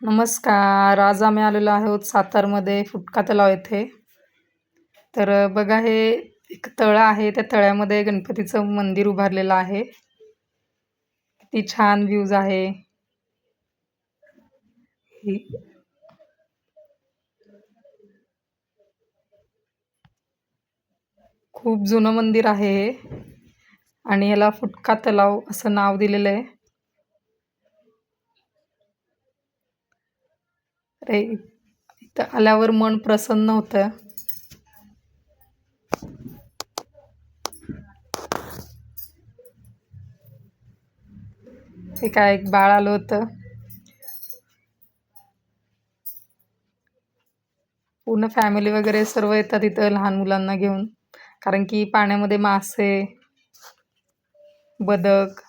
नमस्कार. आज आम्ही आलेलो आहोत सातारमध्ये फुटका तलाव येथे. तर बघा हे एक तळं आहे. त्या तळ्यामध्ये गणपतीचं मंदिर उभारलेलं आहे. किती छान व्ह्यूज आहे. खूप जुनं मंदिर आहे हे. आणि याला फुटका तलाव असं नाव दिलेलं आहे. अरे इथं आल्यावर मन प्रसन्न होतं. हे काय एक बाळ आलं होतं. पूर्ण फॅमिली वगैरे सर्व येतात इथं लहान मुलांना घेऊन. कारण की पाण्यामध्ये मासे बदक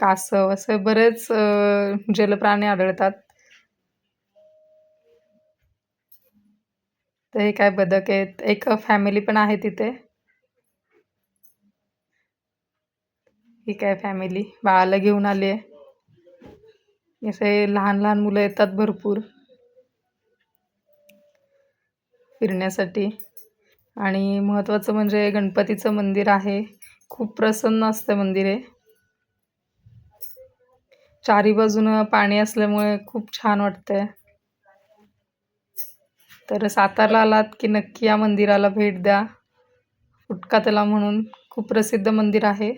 कासव असे बरेच जलप्राणी आढळतात. तर हे काय बदक आहेत? एक फॅमिली पण आहे तिथे. ही काय फॅमिली बाळाला घेऊन आली आहे असे लहान लहान मुलं येतात भरपूर. फिरण्यासाठी. आणि महत्त्वाचं म्हणजे गणपतीचं मंदिर आहे. खूप प्रसन्न असतं मंदिर आहे चारी बाजूनं पाणी असल्यामुळे खूप छान वाटतंय. तर सातारला आलात की नक्की या मंदिराला भेट द्या. फुटका तला म्हणून खूप प्रसिद्ध मंदिर आहे.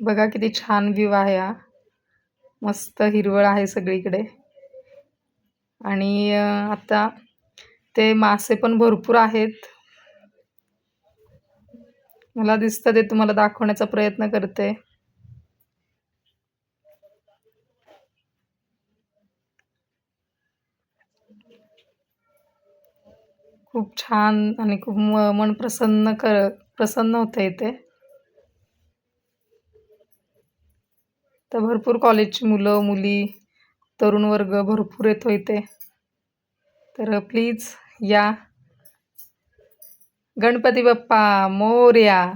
बघा किती छान व्ह्यू आहे हा. मस्त हिरवळ आहे सगळीकडे. आणि आता ते मासे पण भरपूर आहेत. मला दिसतं ते तुम्हाला दाखवण्याचा प्रयत्न करते. खूप छान आणि खूप म- मन प्रसन्न कर प्रसन्न होतं इथे तर भरपूर कॉलेजची मुलं मुली तरुण वर्ग भरपूर येतो इथे. तर प्लीज या. गणपती बाप्पा मोर्या.